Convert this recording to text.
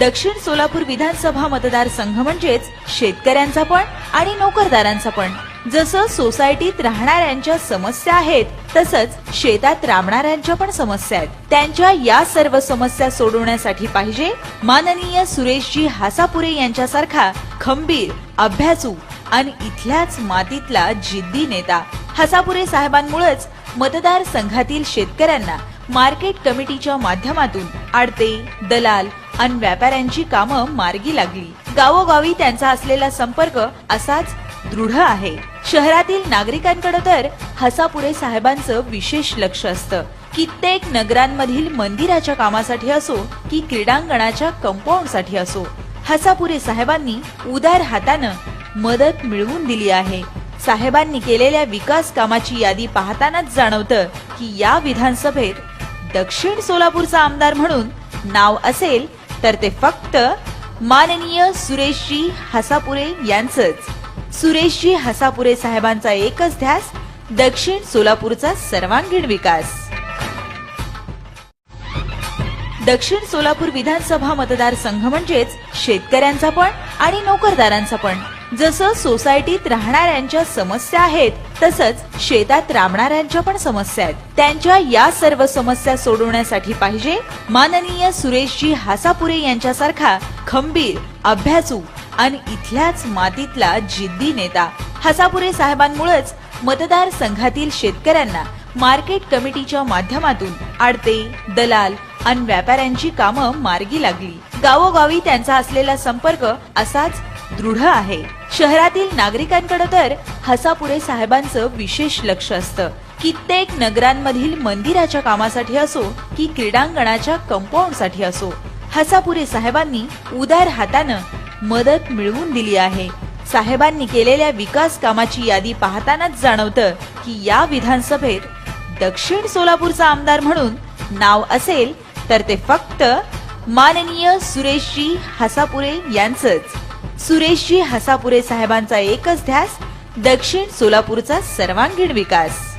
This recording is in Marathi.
दक्षिण सोलापूर विधानसभा मतदारसंघ म्हणजेच शेतकऱ्यांचा पण आणि नोकरदारांचा पण. जसं सोसायटीत राहणाऱ्यांच्या समस्या आहेत तसंच शेतात राबणाऱ्यांच्या पण समस्या आहेत. त्यांच्या या सर्व समस्या सोडवण्यासाठी पाहिजे माननीय सुरेशजी हासापुरे यांच्यासारखा खंबीर अभ्यासू आणि इथल्याच मातीतला जिद्दी नेता. हसापुरे साहेबांमुळेच मतदारसंघातील शेतकऱ्यांना मार्केट कमिटीच्या माध्यमातून आडते दलाल आणि व्यापाऱ्यांची कामं मार्गी लागली. गावोगावी त्यांचा असलेला संपर्क असाच दृढ आहे. शहरातील नागरिकांकडे तर हसापुरे साहेबांचं विशेष लक्ष असतं. कित्येक नगरांमधील मंदिराच्या कामासाठी असो की क्रीडांगणाच्या कंपाऊंडसाठी असो हसापुरे साहेबांनी उदार हातानं मदत मिळवून दिली आहे. साहेबांनी केलेल्या विकास कामाची यादी पाहतानाच जाणवतं की या विधानसभेत दक्षिण सोलापूरचा आमदार म्हणून नाव असेल तर ते फक्त माननीय सुरेशजी हसापुरे यांचंच. सुरेशजी हसापुरे साहेबांचा एकच ध्यास दक्षिण सोलापूरचा सर्वांगीण विकास. दक्षिण सोलापूर विधानसभा मतदारसंघ म्हणजेच शेतकऱ्यांचा पण आणि नोकरदारांचा पण. जसं सोसायटीत राहणाऱ्यांच्या समस्या आहेत तसंच शेतात राबणाऱ्यांच्या पण समस्या आहेत. त्यांच्या या सर्व समस्या सोडवण्यासाठी पाहिजे माननीय सुरेशजी हासापुरे यांच्यासारखा खंबीर अभ्यासू आणि इथल्याच मातीतला जिद्दी नेता. हसापुरे साहेबांमुळेच मतदारसंघातील शेतकऱ्यांना मार्केट कमिटीच्या माध्यमातून आडते दलाल आणि व्यापाऱ्यांची कामं मार्गी लागली. गावोगावी त्यांचा असलेला संपर्क असाच दृढ आहे. शहरातील नागरिकांकडे तर हसापुरे साहेबांचं विशेष लक्ष असतं. कित्येक नगरांमधील मंदिराच्या कामासाठी असो की क्रीडांगणाच्या कंपाऊंडसाठी असो हसापुरे साहेबांनी उदार हातानं मदत मिळवून दिली आहे. साहेबांनी केलेल्या विकास कामाची यादी पाहतानाच जाणवतं की या विधानसभेत दक्षिण सोलापूरचा आमदार म्हणून नाव असेल तर ते फक्त माननीय सुरेशजी हसापुरे यांचंच. सुरेशजी हसापुरे साहेबांचा एकच ध्यास दक्षिण सोलापूरचा सर्वांगीण विकास.